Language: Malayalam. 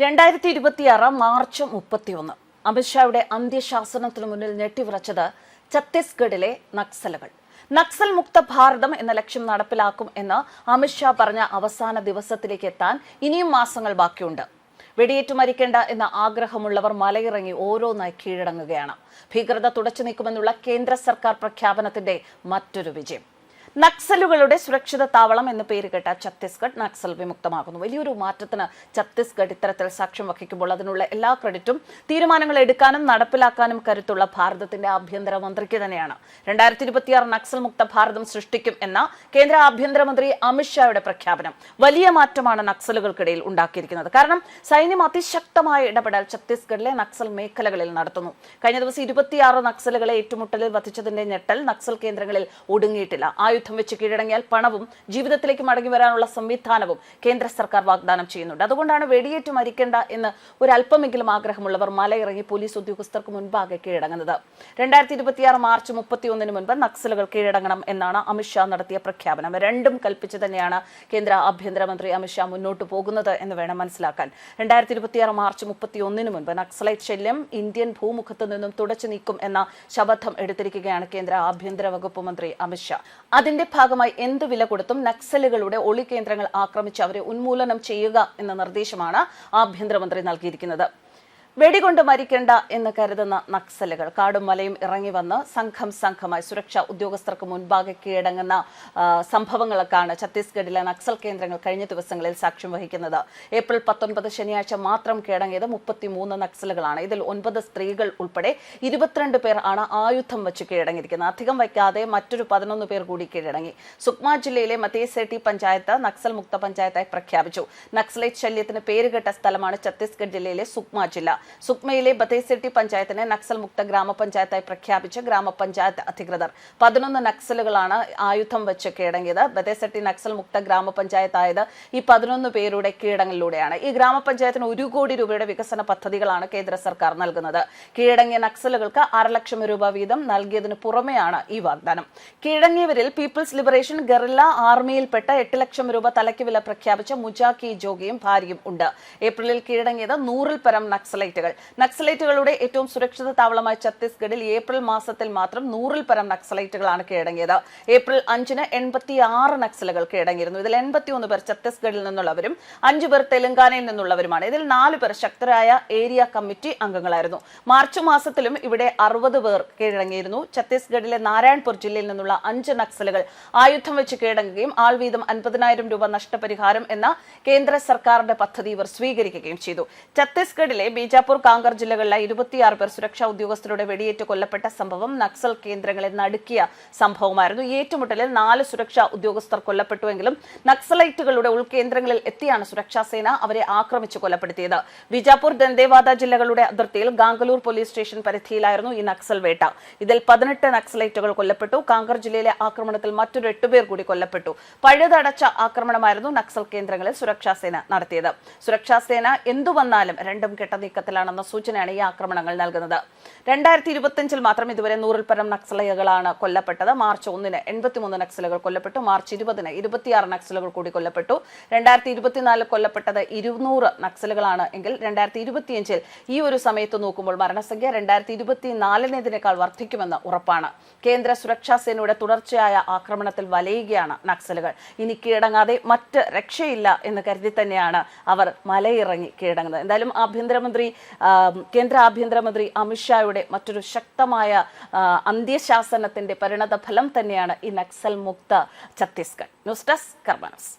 രണ്ടായിരത്തി ഇരുപത്തിയാറ് മാർച്ച് മുപ്പത്തിയൊന്ന്. അമിത്ഷായുടെ അന്ത്യശാസനത്തിനു മുന്നിൽ ഞെട്ടിവിറച്ചത് ഛത്തീസ്ഗഡിലെ നക്സലുകൾ. നക്സൽ മുക്ത ഭാരതം എന്ന ലക്ഷ്യം നടപ്പിലാക്കും എന്ന് അമിത്ഷാ പറഞ്ഞ അവസാന ദിവസത്തിലേക്ക് എത്താൻ ഇനിയും മാസങ്ങൾ ബാക്കിയുണ്ട്. വെടിയേറ്റു മരിക്കേണ്ട എന്ന ആഗ്രഹമുള്ളവർ മലയിറങ്ങി ഓരോന്നായി കീഴടങ്ങുകയാണ്. ഭീകരത തുടച്ചു നീക്കുമെന്നുള്ള കേന്ദ്ര സർക്കാർ പ്രഖ്യാപനത്തിന്റെ മറ്റൊരു വിജയം. നക്സലുകളുടെ സുരക്ഷിത താവളം എന്ന് കേട്ട ഛത്തീസ്ഗഡ് നക്സൽ വിമുക്തമാകുന്നു. വലിയൊരു മാറ്റത്തിന് ഛത്തീസ്ഗഡ് ഇത്തരത്തിൽ സാക്ഷ്യം വഹിക്കുമ്പോൾ അതിനുള്ള എല്ലാ ക്രെഡിറ്റും തീരുമാനങ്ങൾ എടുക്കാനും നടപ്പിലാക്കാനും കരുത്തുള്ള ഭാരതത്തിന്റെ ആഭ്യന്തര മന്ത്രിക്ക് തന്നെയാണ്. രണ്ടായിരത്തി ഇരുപത്തിയാറ് നക്സൽ മുക്ത ഭാരതം സൃഷ്ടിക്കും എന്ന കേന്ദ്ര ആഭ്യന്തരമന്ത്രി അമിത്ഷായുടെ പ്രഖ്യാപനം വലിയ മാറ്റമാണ് നക്സലുകൾക്കിടയിൽ ഉണ്ടാക്കിയിരിക്കുന്നത്. കാരണം സൈന്യം അതിശക്തമായ ഇടപെടൽ ഛത്തീസ്ഗഡിലെ നക്സൽ മേഖലകളിൽ നടത്തുന്നു. കഴിഞ്ഞ ദിവസം ഇരുപത്തിയാറ് നക്സലുകളെ ഏറ്റുമുട്ടലിൽ വധിച്ചതിന്റെ ഞെട്ടൽ നക്സൽ കേന്ദ്രങ്ങളിൽ ഒടുങ്ങിയിട്ടില്ല. ആയുധം വെച്ച് കീഴടങ്ങിയാൽ പണവും ജീവിതത്തിലേക്ക് മടങ്ങി വരാനുള്ള സംവിധാനവും കേന്ദ്ര സർക്കാർ വാഗ്ദാനം ചെയ്യുന്നുണ്ട്. അതുകൊണ്ടാണ് വെടിയേറ്റ് മരിക്കേണ്ട എന്ന് ഒരല്പമെങ്കിലും ആഗ്രഹമുള്ളവർ മലയിറങ്ങി പോലീസ് ഉദ്യോഗസ്ഥർക്ക് മുൻപാകെ കീഴടങ്ങുന്നത്. രണ്ടായിരത്തി ഇരുപത്തിയാറ് മാർച്ച് മുപ്പത്തിയൊന്നിന് മുൻപ് നക്സലുകൾ കീഴടങ്ങണം എന്നാണ് അമിത്ഷാ നടത്തിയ പ്രഖ്യാപനം. രണ്ടും കൽപ്പിച്ച് തന്നെയാണ് കേന്ദ്ര ആഭ്യന്തരമന്ത്രി അമിത്ഷാ മുന്നോട്ട് പോകുന്നത് എന്ന് വേണം മനസ്സിലാക്കാൻ. രണ്ടായിരത്തി ഇരുപത്തിയാറ് മാർച്ച് മുപ്പത്തിയൊന്നിന് മുൻപ് നക്സലൈറ്റ് ശല്യം ഇന്ത്യൻ ഭൂമുഖത്ത് നിന്നും തുടച്ചു നീക്കും എന്ന ശപഥം എടുത്തിരിക്കുകയാണ് കേന്ദ്ര ആഭ്യന്തര വകുപ്പ് മന്ത്രി അമിത്ഷാ അതിന്റെ ഭാഗമായി എന്ത് വില കൊടുത്തും നക്സലുകളുടെ ഒളി കേന്ദ്രങ്ങൾ ആക്രമിച്ച് അവരെ ഉന്മൂലനം ചെയ്യുക എന്ന നിർദ്ദേശമാണ് ആഭ്യന്തരമന്ത്രി നൽകിയിരിക്കുന്നത്. വെടികൊണ്ട് മരിക്കേണ്ട എന്ന് കരുതുന്ന നക്സലുകൾ. കാടും മലയും ഇറങ്ങി വന്ന് സംഘം സംഘമായി സുരക്ഷാ ഉദ്യോഗസ്ഥർക്ക് മുൻപാകെ കീഴടങ്ങുന്ന സംഭവങ്ങളൊക്കെയാണ് ഛത്തീസ്ഗഡിലെ നക്സൽ കേന്ദ്രങ്ങൾ കഴിഞ്ഞ ദിവസങ്ങളിൽ സാക്ഷ്യം വഹിക്കുന്നത്. ഏപ്രിൽ പത്തൊൻപത് ശനിയാഴ്ച മാത്രം കീഴടങ്ങിയത് മുപ്പത്തിമൂന്ന് നക്സലുകളാണ്. ഇതിൽ ഒൻപത് സ്ത്രീകൾ ഉൾപ്പെടെ ഇരുപത്തിരണ്ട് പേർ ആണ് ആയുധം വെച്ച് കീഴടങ്ങിയിരിക്കുന്നത്. അധികം വയ്ക്കാതെ മറ്റൊരു പതിനൊന്ന് പേർ കൂടി കീഴടങ്ങി. സുക്മ ജില്ലയിലെ മതേസേട്ടി പഞ്ചായത്ത് നക്സൽ മുക്ത പഞ്ചായത്തായി പ്രഖ്യാപിച്ചു. നക്സലൈറ്റ് ശല്യത്തിന് പേരുകെട്ട സ്ഥലമാണ് ഛത്തീസ്ഗഡ് ജില്ലയിലെ സുക്മ ജില്ല. സുക്മയിലെ ബത്തേസെട്ടി പഞ്ചായത്തിനെ നക്സൽ മുക്ത ഗ്രാമപഞ്ചായത്തായി പ്രഖ്യാപിച്ച ഗ്രാമപഞ്ചായത്ത് അധികൃതർ. പതിനൊന്ന് നക്സലുകളാണ് ആയുധം വെച്ച് കീഴടങ്ങിയത്. ബത്തേസെട്ടി നക്സൽ മുക്ത ഗ്രാമപഞ്ചായത്തായത് ഈ പതിനൊന്ന് പേരുടെ കീഴടങ്ങളിലൂടെയാണ് ഈ ഗ്രാമപഞ്ചായത്തിന് ഒരു കോടി രൂപയുടെ വികസന പദ്ധതികളാണ് കേന്ദ്ര സർക്കാർ നൽകുന്നത്. കീഴടങ്ങിയ നക്സലുകൾക്ക് അര ലക്ഷം രൂപ വീതം നൽകിയതിനു പുറമെയാണ് ഈ വാഗ്ദാനം. കീഴടങ്ങിയവരിൽ പീപ്പിൾസ് ലിബറേഷൻ ഗറില്ല ആർമിയിൽപ്പെട്ട എട്ട് ലക്ഷം രൂപ തലയ്ക്ക് വില പ്രഖ്യാപിച്ച മുജാക്കി ജോഗിയും ഭാര്യയും ഉണ്ട്. ഏപ്രിലിൽ കീഴടങ്ങിയത് നൂറിൽ പരം നക്സലൈറ്റുകൾ. നക്സലൈറ്റുകളുടെ ഏറ്റവും സുരക്ഷിത താവളമായ ഛത്തീസ്ഗഡിൽ ഏപ്രിൽ മാസത്തിൽ മാത്രം നൂറിൽ പരം നക്സലൈറ്റുകളാണ് കീഴടങ്ങിയത്. ഏപ്രിൽ അഞ്ചിന് എൺപത്തി ആറ് നക്സലുകൾ കീഴടങ്ങിയിരുന്നു. ഇതിൽ എൺപത്തിയൊന്ന് പേർ ഛത്തീസ്ഗഡിൽ നിന്നുള്ളവരും അഞ്ചു പേർ തെലങ്കാനയിൽ നിന്നുള്ളവരുമാണ്. ഇതിൽ നാല് പേർ ശക്തരായ ഏരിയ കമ്മിറ്റി അംഗങ്ങളായിരുന്നു. മാർച്ച് മാസത്തിലും ഇവിടെ അറുപത് പേർ കീഴടങ്ങിയിരുന്നു. ഛത്തീസ്ഗഡിലെ നാരായൺപൂർ ജില്ലയിൽ നിന്നുള്ള അഞ്ച് നക്സലുകൾ ആയുധം വെച്ച് കീഴടങ്ങുകയും ആൾ വീതം അൻപതിനായിരം രൂപ നഷ്ടപരിഹാരം എന്ന കേന്ദ്ര സർക്കാരിന്റെ പദ്ധതി ഇവർ സ്വീകരിക്കുകയും ചെയ്തു. ഛത്തീസ്ഗഡിലെ ബീജാപൂർ കാങ്കർ ജില്ലകളിലെ ഇരുപത്തിയാറ് പേർ സുരക്ഷാ ഉദ്യോഗസ്ഥരുടെ വെടിയേറ്റ് കൊല്ലപ്പെട്ട സംഭവം നക്സൽ കേന്ദ്രങ്ങളെ നടുക്കിയ സംഭവമായിരുന്നു. ഏറ്റുമുട്ടലിൽ നാല് സുരക്ഷാ ഉദ്യോഗസ്ഥർ കൊല്ലപ്പെട്ടുവെങ്കിലും നക്സലൈറ്റുകളുടെ ഉൾകേന്ദ്രങ്ങളിൽ എത്തിയാണ് സുരക്ഷാ സേന അവരെ ആക്രമിച്ച് കൊലപ്പെടുത്തിയത്. ബിജാപൂർ ദന്തേവാദ ജില്ലകളുടെ അതിർത്തിയിൽ ഗാംഗലൂർ പോലീസ് സ്റ്റേഷൻ പരിധിയിലായിരുന്നു ഈ നക്സൽ വേട്ട. ഇതിൽ പതിനെട്ട് നക്സലൈറ്റുകൾ കൊല്ലപ്പെട്ടു. കാങ്കർ ജില്ലയിലെ ആക്രമണത്തിൽ മറ്റൊരു എട്ടുപേർ കൂടി കൊല്ലപ്പെട്ടു. പഴുതടച്ച ആക്രമണമായിരുന്നു നക്സൽ കേന്ദ്രങ്ങളിൽ സുരക്ഷാ സേന നടത്തിയത്. സുരക്ഷാ സേന എന്തു വന്നാലും രണ്ടും കെട്ട നീക്കത്തിലാണെന്ന സൂചനയാണ് ഈ ആക്രമണങ്ങൾ നൽകുന്നത്. രണ്ടായിരത്തി ഇരുപത്തിയഞ്ചിൽ മാത്രം ഇതുവരെ നൂറിൽ പരം നക്സലുകളാണ് കൊല്ലപ്പെട്ടത്. മാർച്ച് ഒന്നിന് എൺപത്തിമൂന്ന് നക്സലുകൾ കൊല്ലപ്പെട്ടു. മാർച്ച് ഇരുപതിന് ഇരുപത്തിയാറ് നക്സലുകൾ കൂടി കൊല്ലപ്പെട്ടു. രണ്ടായിരത്തി ഇരുപത്തിനാലിൽ കൊല്ലപ്പെട്ടത് ഇരുന്നൂറ് നക്സലുകളാണ് എങ്കിൽ രണ്ടായിരത്തി ഇരുപത്തിയഞ്ചിൽ ഈ ഒരു സമയത്ത് നോക്കുമ്പോൾ മരണസംഖ്യ രണ്ടായിരത്തി ഇരുപത്തിനാലിനേതിനേക്കാൾ വർദ്ധിക്കുമെന്ന് ഉറപ്പാണ്. കേന്ദ്ര സുരക്ഷാ സേനയുടെ തുടർച്ചയായ ആക്രമണത്തിൽ വലയുകയാണ് നക്സലുകൾ. ഇനി കീഴടങ്ങാതെ മറ്റ് രക്ഷയില്ല എന്ന് കരുതി തന്നെയാണ് അവർ മലയിറങ്ങി കീഴടങ്ങുന്നത്. എന്തായാലും ആഭ്യന്തരമന്ത്രി കേന്ദ്ര ആഭ്യന്തരമന്ത്രി അമിത്ഷായുടെ മറ്റൊരു ശക്തമായ അന്ത്യശാസനത്തിന്റെ പരിണത ഫലം തന്നെയാണ് ഈ നക്സൽ മുക്ത ഛത്തീസ്ഗഡ്. News desk കർമ്മനസ്